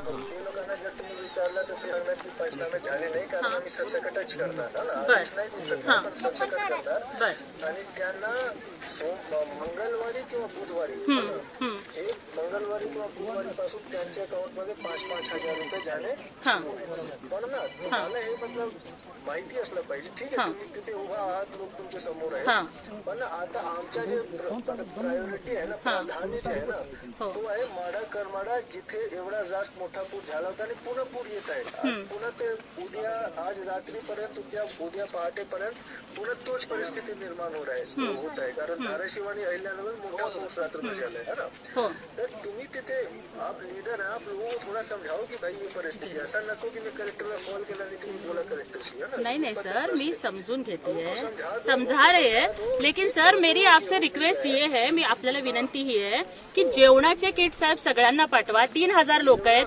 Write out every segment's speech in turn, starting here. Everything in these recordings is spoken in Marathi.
ते लोकांना जर तुम्ही विचारलं तर ते सांगणार की पंचनामे झाले नाही कारण आम्ही सरसकटच करणार हा ना नाही देऊ. पण करणार बर आणि त्यांना सोम मंगळवारी किंवा बुधवारी. हे मंगळवारी किंवा बुधवारी पासून त्यांच्या अकाउंटमध्ये पाच पाच हजार रुपये जाणे हा. सुरू आहे. पण ना तुम्हाला हे मतलब माहिती असलं पाहिजे ठीक हा. आहे तुम्ही तिथे उभा आहात लोक तुमच्यासमोर हा. आहे पण आता आमच्या जे प्रायोरिटी आहे ना हा. प्राधान्य जे आहे ना हो. तो आहे माडा करमाडा जिथे एवढा जास्त मोठा पूर झाला होता आणि पुन्हा पूर येत आहे. पुन्हा ते उद्या आज रात्रीपर्यंत उद्या उद्या पहाटेपर्यंत पुन्हा तोच परिस्थिती निर्माण होत आहे होत आहे कारण धाराशिव आणि अहिल्यानगर मोठा पाऊस रात्र झालाय है ना हो तर तुम्ही तिथे आप लीडर आप लोगों को थोड़ा समझाओ की भाई ये परिस्थिती आहे. असं नको की मी कलेक्टरला कॉल केला आणि तुम्ही बोला कलेक्टरशी है ना? नहीं नहीं सर मैं समझून घेती है। समझा रहे हैं। लेकिन सर मेरी आपसे रिक्वेस्ट ये है मी आपल्याला विनंती ही आहे की जेवणाचे किट साहेब सगळ्यांना पाठवा तीन हजार लोक आहेत.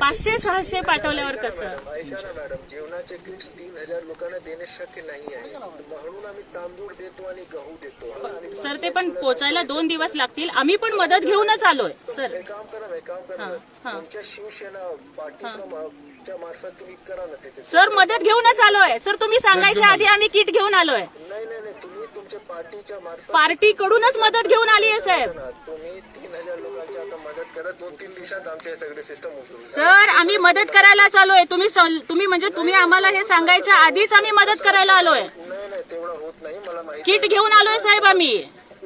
पाचशे सहाशे पाठवल्यावर कसं? मॅडम, ऐका ना मॅडम जेवणाचे किट्स तीन हजार लोकांना देणे शक्य नाही आहे. म्हणून आम्ही तांदूळ देतो आणि गहू देतो हा ना? आणि सर ते पण पोचायला दोन दिवस लागतील. आम्ही पण मदत घेऊनच आलोय सर. एक काम करा ना, एक काम करा हा. हा. तुमच्या शिवसेना पार्टीच्या मार्फत तुम्ही करा ना तिथे. सर मदत घेऊनच आलोय. सर तुम्ही सांगायच्या आधी आम्ही किट घेऊन आलोय. नाही नाही नाही तुम्ही तुमच्या पार्टीच्या मार्फत पार्टी कडूनच मदत घेऊन आली आहे साहेब. ना. तुम्ही तीन हजार लोकांची आता मदत करा. दोन तीन दिवसात आमचे सगळे सिस्टम उघडून सर आम्ही मदत करायला आलोय तुम्ही सं- तुम्ही म्हणजे तुम्ही आम्हाला हे सांगायच्या आधीच आम्ही मदत करायला आलोय. नाही नाही तेवढं होत नाही. मला माहिती किट घेऊन आलोय साहेब आम्ही.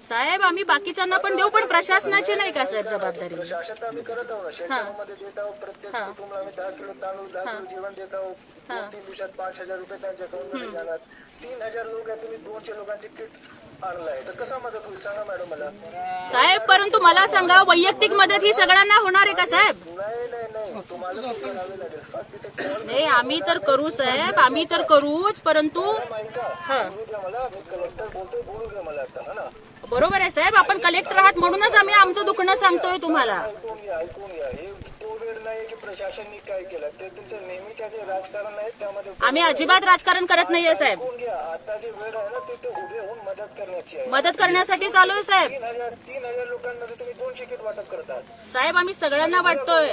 साहेब आम्ही बाकीच्यांना पण देऊ पण प्रशासनाची नाही का साहेब जबाबदारी? प्रशासन तर आम्ही करत आहोत ना. शेतकऱ्यांमध्ये देत आहोत प्रत्येक हा. कुटुंबाला आम्ही दहा किलो तांदूळ दहा किलो जेवण देत आहोत. दोन तीन दिवसात पाच हजार रुपये त्यांच्या अकाउंटमध्ये जाणार. तीन हजार लोक आहेत तुम्ही दोनशे लोकांचे किट आणलाय. तर कसा मदत होईल? सांगा मॅडम मला. साहेब परंतु मला सांगा वैयक्तिक मदत ही सगळ्यांना होणार आहे का साहेब? नाही नाही नाही. तुम्हाला ते करावे लागेल. फक्त तिथे कॉल नाही आम्ही तर करू साहेब. आम्ही तर करूच परंतु ऐका. बोलू द्या मला. मी कलेक्टर बोलतोय बोलू द्या मला आता हा ना? बरोबर आहे साहेब आपण कलेक्टर आहात म्हणूनच आम्ही आमचं दुखणं सांगतोय तुम्हाला. ऐकून घ्या ऐकून घ्या. हे तो वेळ नाही की प्रशासनने काय केलं. ते तुमचं नेहमीच्या जे राजकारण आहे त्यामध्ये आम्ही अजिबात राजकारण करत नाहीये साहेब. ऐकून घ्या. आता जे वेळ आहे ना ते ते उभे होऊन मदत करण्याची आहे. मदत करण्यासाठी चालू आहे साहेब. तीन हजार तीन हजार लोकांमध्ये तुम्ही दोनशे किट वाटप करतात. साहेब आम्ही सगळ्यांना वाटतोय.